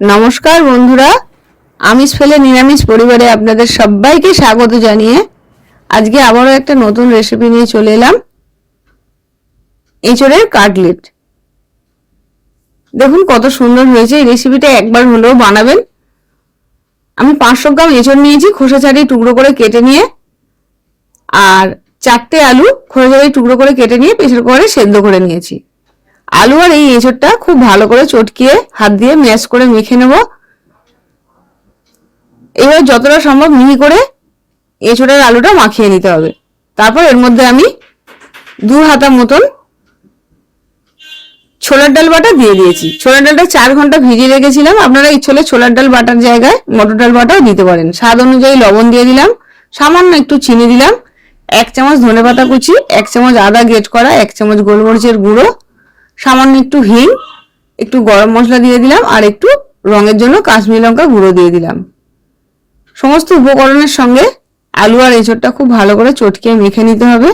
নমস্কার বন্ধুরা। আমিষ ফেলে নিরামিষ পরিবারে আপনাদের সবাইকে স্বাগত জানিয়ে আজকে আবারও একটা নতুন রেসিপি নিয়ে চলে এলাম। এঁচড়ের কাটলেট। দেখুন কত সুন্দর হয়েছে। এই রেসিপিটা একবার হলেও বানাবেন। আমি পাঁচশো গ্রাম এঁচড় নিয়েছি খোসা ছাড়িয়ে টুকরো করে কেটে নিয়ে। আর চারটে আলু খোসা ছাড়িয়ে টুকরো করে কেটে নিয়ে প্রেসার কুকারে সেদ্ধ করে নিয়েছি। আলু আর এই এঁচড়টা খুব ভালো করে চটকিয়ে হাত দিয়ে ম্যাশ করে মেখে নেব। এবার যতটা সম্ভব মিহি করে এঁচড়ের আলুটা মাখিয়ে নিতে হবে। তারপর এর মধ্যে আমি দু হাতা মতন ছোলার ডাল বাটা দিয়ে দিয়েছি। ছোলার ডালটা চার ঘণ্টা ভিজিয়ে রেখেছিলাম। আপনারা ইচ্ছলে ছোলার ডাল বাটার জায়গায় মটর ডাল বাটাও দিতে পারেন। স্বাদ অনুযায়ী লবণ দিয়ে দিলাম। সামান্য একটু চিনি দিলাম। এক চামচ ধনে পাতা কুচি, এক চামচ আদা গ্রেট করা, এক চামচ গোলমরিচের গুঁড়ো সামান্য একটু হিং, একটু গরম মশলা দিয়ে দিলাম আর একটু রঙের জন্য কাশ্মীরি লঙ্কা গুঁড়ো দিয়ে দিলাম। সমস্ত উপকরণের সঙ্গে আলু আর এঁচড়টা খুব ভালো করে চটকিয়ে মেখে নিতে হবে,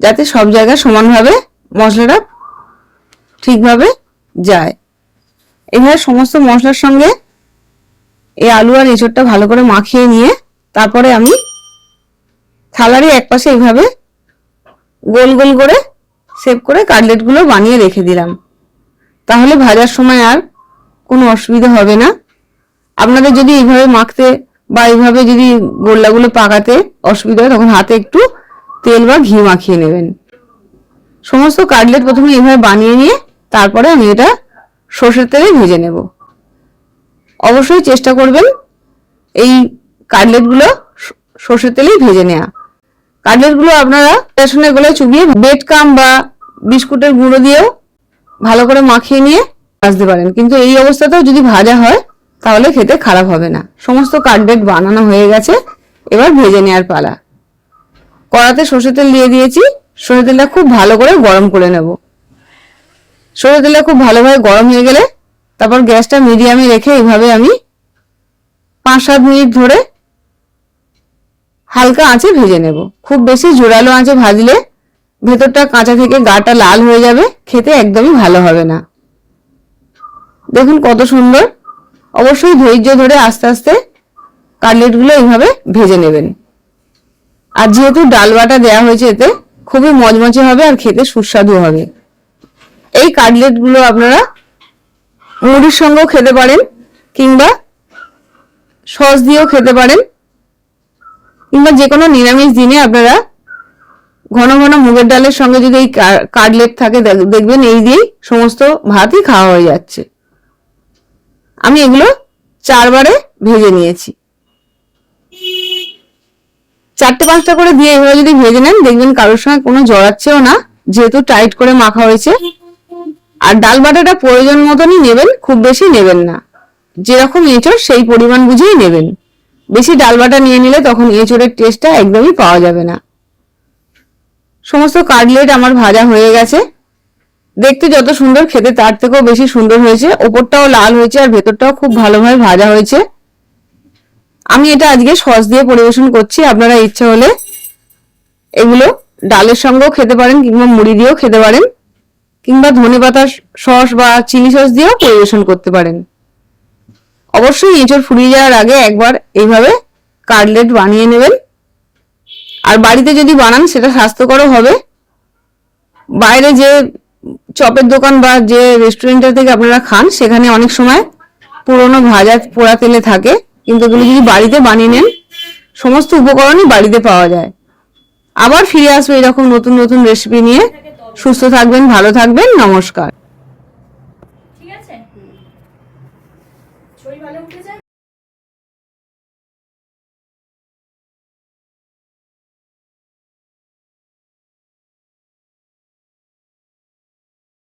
যাতে সব জায়গায় সমানভাবে মশলাটা ঠিকভাবে যায়। এভাবে সমস্ত মশলার সঙ্গে এই আলু আর এঁচড়টা ভালো করে মাখিয়ে নিয়ে তারপরে আমি থালারই একপাশে এইভাবে গোল গোল করে সেভ করে কাটলেটগুলো বানিয়ে রেখে দিলাম। তাহলে ভাজার সময় আর কোনো অসুবিধা হবে না। আপনাদের যদি এইভাবে মাখতে বা এইভাবে যদি গোল্লাগুলো পাকাতে অসুবিধা হয়, তখন হাতে একটু তেল বা ঘি মাখিয়ে নেবেন। সমস্ত কাটলেট প্রথমে এইভাবে বানিয়ে নিয়ে তারপরে আমি এটা সর্ষের তেলে ভেজে নেব। অবশ্যই চেষ্টা করবেন এই কাটলেটগুলো সর্ষের তেলেই ভেজে নেওয়া কাটলেটগুলো আপনারা বেসনের গোলায় চুবিয়ে বেড কাম বা বিস্কুটের গুঁড়ো দিয়েও ভালো করে মাখিয়ে নিয়ে ভাজতে পারেন। কিন্তু এই অবস্থাতেও যদি ভাজা হয়, তাহলে খেতে খারাপ হবে না। সমস্ত কাটলেট বানানো হয়ে গেছে। এবার ভেজে নেওয়ার পালা। কড়াতে সর্ষের তেল দিয়ে দিয়েছি। সর্ষের তেলটা খুব ভালো করে গরম করে নেব। সর্ষের তেলটা খুব ভালোভাবে গরম হয়ে গেলে তারপর গ্যাসটা মিডিয়ামে রেখে এইভাবে আমি পাঁচ সাত মিনিট ধরে হালকা আঁচে ভেজে নেব। খুব বেশি জোরালো আঁচে ভাজলে ভেতরটা কাঁচা থেকে গাটা লাল হয়ে যাবে, খেতে একদমই ভালো হবে না। দেখুন কত সুন্দর। অবশ্যই ধৈর্য ধরে আস্তে আস্তে কাটলেটগুলো এইভাবে ভেজে নেবেন। আর যেহেতু ডাল বাটা দেওয়া হয়েছে এতে, খুবই মজমচে হবে আর খেতে সুস্বাদু হবে। এই কাটলেটগুলো আপনারা মুড়ির সঙ্গেও খেতে পারেন, কিংবা সস দিয়েও খেতে পারেন, কিংবা যে কোনো নিরামিষ দিনে আপনারা ঘন ঘন মুগের ডালের সঙ্গে যদি এই কাটলেট থাকে, দেখ- দেখবেন এই দিয়েই সমস্ত ভাতই খাওয়া হয়ে যাচ্ছে। আমি এগুলো চারবারে ভেজে নিয়েছি। চারটে পাঁচটা করে দিয়ে এভাবে যদি ভেজে নেন, দেখবেন কারোর সঙ্গে কোনো জড়াচ্ছেও না, যেহেতু টাইট করে মাখা হয়েছে। আর ডাল বাটাটা প্রয়োজন মতনই নেবেন, খুব বেশি নেবেন না। যেরকম এঁচড়, সেই পরিমাণ বুঝেই নেবেন। বেশি ডাল বাটা নিয়ে নিলে তখন এঁচড়ের টেস্টটা একদমই পাওয়া যাবে না। সমস্ত কাটলেট আমার ভাজা হয়ে গেছে। দেখতে যত সুন্দর খেতে, তার থেকেও বেশি সুন্দর হয়েছে। ওপরটাও লাল হয়েছে আর ভেতরটাও খুব ভালোভাবে ভাজা হয়েছে। আমি এটা আজকে সস দিয়ে পরিবেশন করছি। আপনারা ইচ্ছা হলে এগুলো ডালের সঙ্গেও খেতে পারেন কিংবা মুড়ি দিয়েও খেতে পারেন। কিংবা ধনে পাতার সস বা চিলি সস দিয়েও পরিবেশন করতে পারেন। অবশ্যই এঁচড় ফুরিয়ে যাওয়ার আগে একবার এইভাবে কাটলেট বানিয়ে নেবেন। আর বাড়িতে যদি বানান, সেটা স্বাস্থ্যকরও হবে। বাইরে যে চপের দোকান বা যে রেস্টুরেন্টের থেকে আপনারা খান, সেখানে অনেক সময় পুরনো ভাজা পোড়া তেলে থাকে। কিন্তু এগুলো যদি বাড়িতে বানিয়ে নেন, সমস্ত উপকরণই বাড়িতে পাওয়া যায়। আবার ফিরে আসব এরকম নতুন নতুন রেসিপি নিয়ে। সুস্থ থাকবেন, ভালো থাকবেন, নমস্কার।